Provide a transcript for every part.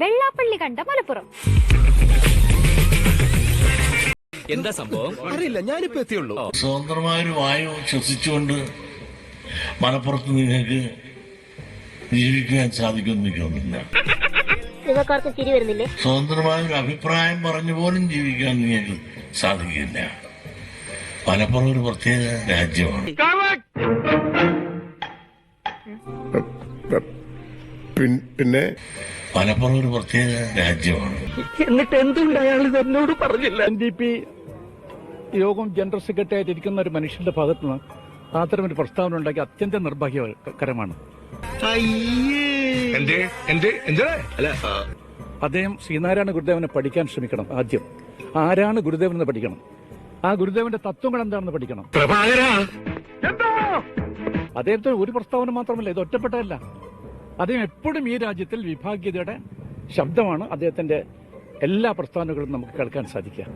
വെള്ളാപ്പള്ളി കണ്ട മലപ്പുറം. എന്താ സംഭവം? അറിയില്ല ഞാനിപ്പോ എത്തിയുള്ളൂ. സ്വതന്ത്രമായൊരു വായു ശ്വസിച്ചുകൊണ്ട് മലപ്പുറത്ത് നിങ്ങൾക്ക് ജീവിക്കാൻ സാധിക്കുമെന്ന് എനിക്ക് തോന്നുന്നില്ല. നിങ്ങൾക്കാർക്കും ചിരി വരുന്നില്ലേ? സ്വതന്ത്രമായൊരു അഭിപ്രായം പറഞ്ഞു പോലും ജീവിക്കാൻ നിങ്ങൾക്ക് സാധിക്കില്ല. മലപ്പുറം ഒരു പ്രത്യേക രാജ്യമാണ്. പിന്നെ? മലപ്പുറം ഒരു പ്രത്യേക രാജ്യമാണ്. എന്നിട്ട് എന്തുകൊണ്ട് അയാൾ എന്നോട് പറഞ്ഞില്ല? എൻ ഡി പി യോഗം ജനറൽ സെക്രട്ടറി ആയിട്ട് ഇരിക്കുന്ന ഒരു മനുഷ്യന്റെ ഭാഗത്ത് നിന്ന് അത്തരം ഒരു പ്രസ്താവന ഉണ്ടാക്കി അത്യന്തം നിർഭാഗ്യകരമാണ്. അദ്ദേഹം ശ്രീനാരായണ ഗുരുദേവനെ പഠിക്കാൻ ശ്രമിക്കണം ആദ്യം. ആരാണ് ഗുരുദേവൻ എന്ന് പഠിക്കണം? ആ ഗുരുദേവന്റെ തത്വങ്ങൾ എന്താണെന്ന് പഠിക്കണം? അദ്ദേഹത്തിന് ഒരു പ്രസ്താവന മാത്രമല്ല ഇത് ഒറ്റപ്പെട്ടതല്ല. അദ്ദേഹം എപ്പോഴും ഈ രാജ്യത്തിൽ വിഭാഗ്യതയുടെ ശബ്ദമാണ് അദ്ദേഹത്തിന്റെ എല്ലാ പ്രസ്ഥാനങ്ങളും നമുക്ക് കേൾക്കാൻ സാധിക്കുക.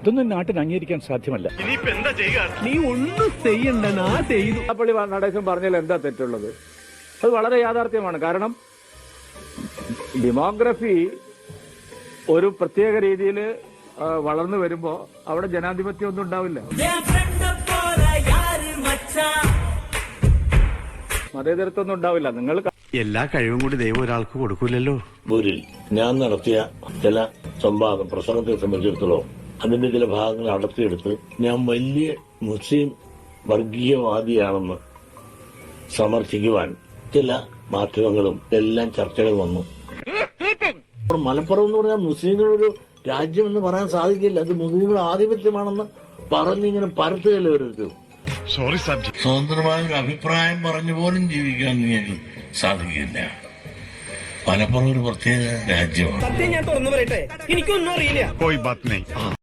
ഇതൊന്നും നാട്ടിന് അംഗീകരിക്കാൻ സാധ്യമല്ല. നീ ഒന്നും ചെയ്യണ്ട നാ ചെയ്തു. പള്ളി നടേശൻ പറഞ്ഞാൽ എന്താ തെറ്റുള്ളത്? അത് വളരെ യാഥാർത്ഥ്യമാണ്. കാരണം ഡെമോഗ്രഫി ഒരു പ്രത്യേക രീതിയിൽ വളർന്നു വരുമ്പോ അവിടെ ജനാധിപത്യം ഒന്നും ഉണ്ടാവില്ല. മതേതരത്വം ഒന്നും ഉണ്ടാവില്ല. നിങ്ങൾ എല്ലാ കഴിവും കൂടി ദൈവം ഒരാൾക്ക് കൊടുക്കൂലല്ലോ. ഊരിൽ ഞാൻ നടത്തിയ ചില സംവാദം പ്രസംഗത്തെ സംബന്ധിച്ചിടത്തോളം അതിന്റെ ചില ഭാഗങ്ങൾ അടർത്തിയെടുത്ത് ഞാൻ വലിയ മുസ്ലിം വർഗീയവാദിയാണെന്ന് സമർത്ഥിക്കുവാൻ ചില മാധ്യമങ്ങളും എല്ലാം ചർച്ചകൾ വന്നു. മലപ്പുറം എന്ന് പറഞ്ഞാൽ മുസ്ലിങ്ങളൊരു രാജ്യം എന്ന് പറയാൻ സാധിക്കില്ല. അത് മുസ്ലിങ്ങളുടെ ആധിപത്യമാണെന്ന് പറഞ്ഞിങ്ങനെ പരത്തുകയല്ലേ ഓരോരുത്തരും സ്വതന്ത്രമായ ഒരു അഭിപ്രായം പറഞ്ഞു പോലും ജീവിക്കാൻ എനിക്ക് സാധിക്കില്ല. മലപ്പുറം ഒരു പ്രത്യേക രാജ്യമാണ്. സത്യം ഞാൻ തുറന്നു പറയട്ടെ? എനിക്കൊന്നും അറിയില്ല.